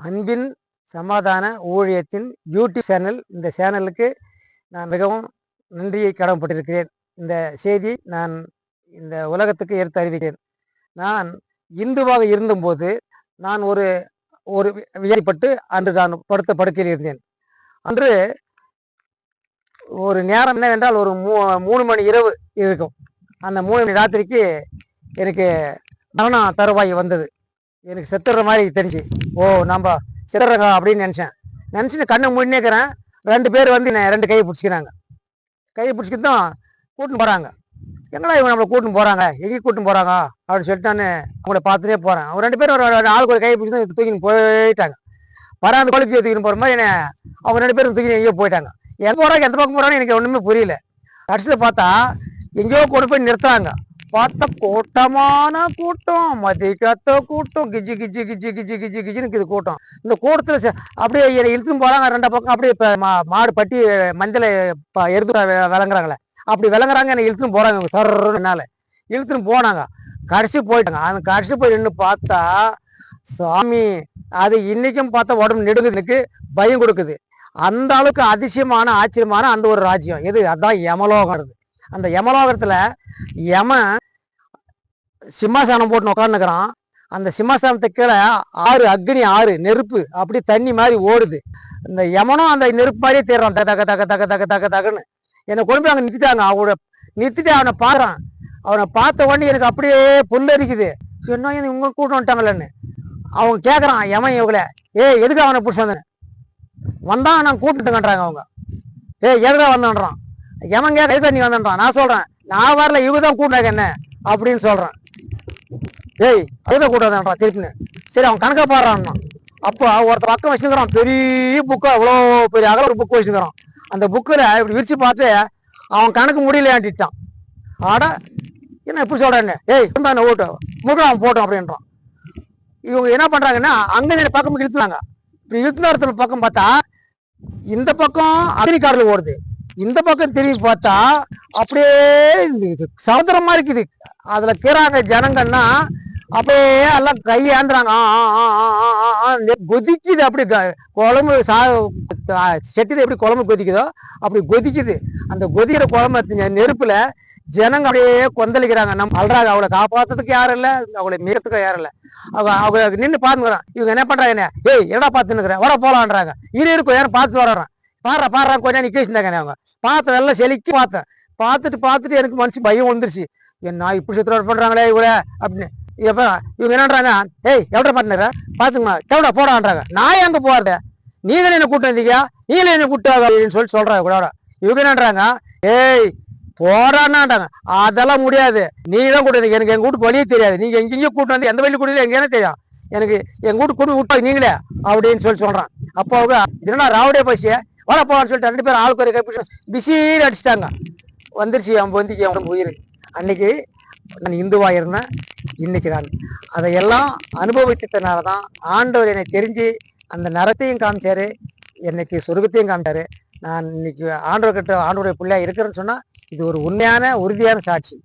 அன்பின் சமாதான ஊழியத்தின் யூடியூப் சேனல் இந்த சேனலுக்கு நான் மிகவும் நன்றியை கடமைப்பட்டிருக்கிறேன். இந்த செய்தி நான் இந்த உலகத்துக்கு எடுத்து அறிவிக்கிறேன் நான் இந்துவாக இருந்தபோது நான் ஒரு ஒரு வியாதிப்பட்டு அன்று நான் படுத்த படுக்கையில் இருந்தேன். அன்று ஒரு நேரம் என்னவென்றால் ஒரு மூ மூணு மணி இரவு இருக்கும். அந்த மூணு மணி ராத்திரிக்கு எனக்கு மரணம் தருவாய் வந்தது. எனக்கு செத்துற மாதிரி தெரிஞ்சு. ஓ நம்ம சிறரகம் அப்படின்னு நினச்சேன். நினச்சிட்டு கண்ணை முடினேக்கிறேன் ரெண்டு பேர் வந்து என்னை ரெண்டு கையை பிடிச்சிக்கிறாங்க. கையை பிடிச்சிக்கிட்டு தான் கூட்டின்னு போகிறாங்க எங்களா இவங்க நம்மளை கூட்டின்னு போகிறாங்க எங்கே கூட்டின்னு போகிறாங்க அப்படின்னு சொல்லிட்டு நான் அவங்கள பார்த்துட்டே போகிறேன் அவங்க ரெண்டு பேரும் ஒரு ஆளுக்கு ஒரு கையை பிடிச்சி தான் தூக்கின்னு போயிட்டாங்க. வராது கொழுப்பியை தூக்கின்னு போகிற மாதிரி என்ன அவங்க ரெண்டு பேரும் தூக்கி எங்கேயோ போயிட்டாங்க. எங்கே போகிறாங்க எந்த பக்கம் போகிறான்னு எனக்கு ஒன்றுமே புரியல. கடைசியில் பார்த்தா எங்கேயோ கொண்டு போய் நிறுத்துறாங்க. பார்த்தா கூட்டமான கூட்டம் மதிக்கத்த கூட்டம் கிஜி கிஜி கிஜி கிஜி கிஜி கிஜின்னு இருக்குது கூட்டம். இந்த கூட்டத்தில் அப்படியே இழுத்துன்னு போகிறாங்க ரெண்டு பக்கம் அப்படியே இப்போ மா மாடு பட்டி மஞ்சளை எருது விளங்குறாங்களே அப்படி விளங்குறாங்க என்னை இழுத்துன்னு போகிறாங்க இவங்க சர்றனால இழுத்துன்னு போனாங்க. கடைசி போயிட்டாங்க. அந்த கடைசி போய் நின்று பார்த்தா சாமி அது இன்னைக்கும் பார்த்தா உடம்பு நெடுங்குதுக்கு பயம் கொடுக்குது. அந்த அளவுக்கு அதிசயமான ஆச்சரியமான அந்த ஒரு ராஜ்யம். எது? அதான் யமலோகம். அந்த யமலோகத்தில் யமன் சிம்மாசனம் போட்டு உட்காந்துக்கிறான் அந்த சிம்மாசனத்துக்கு கீழே ஆறு அக்னி ஆறு நெருப்பு அப்படி தண்ணி மாதிரி ஓடுது. இந்த யமனும் அந்த நெருப்பு மாதிரியே தேடுறான். தக தக தக தக தக தகன்னு. என்னை கொண்டு போய் அங்கே நிறுத்திட்டாங்க. அவனோட நிறுத்திட்டு அவனை பாடுறான் அவனை பார்த்த உடனே எனக்கு அப்படியே புல்லரிக்குது என்ன இவங்க கூட்டம் வந்துட்டாங்களேன்னு. அவங்க கேட்குறான் யமன் இவங்கள ஏய் எதுக்கு அவனை பிடிச்சி வந்தேன் வந்தான். நான் கூப்பிட்டுங்கன்றாங்க அவங்க. ஏய் எதுக்காக வந்தான்றான்? எவன் கேட்க எதுக்கு நீ வந்தான்றான்? நான் சொல்கிறேன் நான் வரல. இவங்க தான் கூட்டாங்க என்ன? அப்படின்னு சொல்கிறேன் ஏய் எதுக்கு கூட்டாதான்றான் திருப்பின்னு. சரி அவன் கணக்காக பாடுறான்னா. அப்போ ஒருத்தர் பக்கம் வச்சுருக்கிறான். பெரிய புக்கை அவ்வளோ பெரிய அகல ஒரு புக்கு வச்சுருக்கிறான். அந்த புக்கில் இப்படி விரிச்சு பார்த்து அவன் கணக்கு முடியலையாண்டிட்டான் ஆட என்ன இப்படி சொல்கிறேன்னு ஏய் என்ன ஓட்டு முருகன் அவன் போட்டோம் அப்படின்றான். இவங்க என்ன பண்றாங்கன்னா அங்க பக்கம் இழுத்துனாங்க இப்படி இழுத்துன ஒருத்தர் பக்கம் பார்த்தா இந்த பக்கம் அக்னி கடல் ஓடுது. இந்த பக்கம் திரும்பி பார்த்தா அப்படியே இது சமுத்திரமா இருக்குது. அதில் கீறாங்க ஜனங்கன்னா அப்படியே எல்லாம் கையாந்துறாங்க ஆ, ஆ, ஆ, ஆ, ஆ, ஆ, ஆ, கொதிக்குது அப்படி குழம்பு சா செட்டில் எப்படி குழம்பு கொதிக்குதோ அப்படி கொதிக்குது. அந்த கொதிக்கிற குழம்பு நெருப்பில் ஜனங்க அப்படியே கொந்தளிக்கிறாங்க. நம்ம அல்றாங்க அவளை காப்பாத்துறதுக்கு யாரும் இல்லை அவளை மீறத்துக்கு யாரும் இல்லை. அவ அவங்க நின்று பார்த்துக்கிறான் இவங்க என்ன பண்றாங்க என்ன? ஏய் என்னடா பார்த்துன்னுக்குறேன் வர போலான்றாங்க. இரு இருக்கும் யாரும் பார்த்து வர்றான். பாடுறா பாடுறா கொஞ்சம் நிக்க வச்சிருந்தாங்க அவங்க. பார்த்து நல்லா செலுக்கி பார்த்தேன் பார்த்துட்டு பார்த்துட்டு எனக்கு மனசு பயம் வந்துருச்சு. என்ன இப்படி சுத்தம் பண்றாங்களே இவ்வளோ அப்படின்னு. இப்போ இவங்க என்னன்றாங்க? ஏய் எவ்வளோ பார்ட்னரா பார்த்துங்கம்மா எவ்வளோ போடான்றாங்க. நான் எங்கே போகிறது நீங்களே என்ன கூட்டம் வந்தீங்க நீங்களே என்ன கூட்டம் அப்படின்னு சொல்லி சொல்கிறாங்க கூட இவங்க என்னன்றாங்க? ஏய் போடான்னாட்டாங்க அதெல்லாம் முடியாது. நீ தான் கூட்டம் எனக்கு எங்கள் வீட்டுக்கு வழியே தெரியாது. நீங்க எங்கேயும் கூட்டு வந்து எந்த வழி கூட்டில என்ன தெரியும் எனக்கு எங்க வீட்டுக்கு கூட்டு விட்டா நீங்களே அப்படின்னு சொல்லி சொல்கிறான் அப்போ அவங்க என்னடா ராவடே பசி வர போவான்னு சொல்லிட்டு ரெண்டு பேரும் ஆளுக்கு ஒரு கைப்பிடி அடிச்சிட்டாங்க. வந்துருச்சு அவன் பொந்திக்கு அவன் உயிர். அன்னைக்கு நான் இந்துவாக இருந்தேன். இன்னைக்கு நான் அதையெல்லாம் அனுபவித்ததுனால தான் ஆண்டவர் என்னை தெரிஞ்சு அந்த நரத்தையும் காமிச்சாரு என்னைக்கு சொர்க்கத்தையும் காமிச்சாரு. நான் இன்னைக்கு ஆண்டவர் கிட்ட ஆண்டவருடைய பிள்ளையா இருக்கிறேன்னு சொன்னால் இது ஒரு உண்மையான உறுதியான சாட்சி.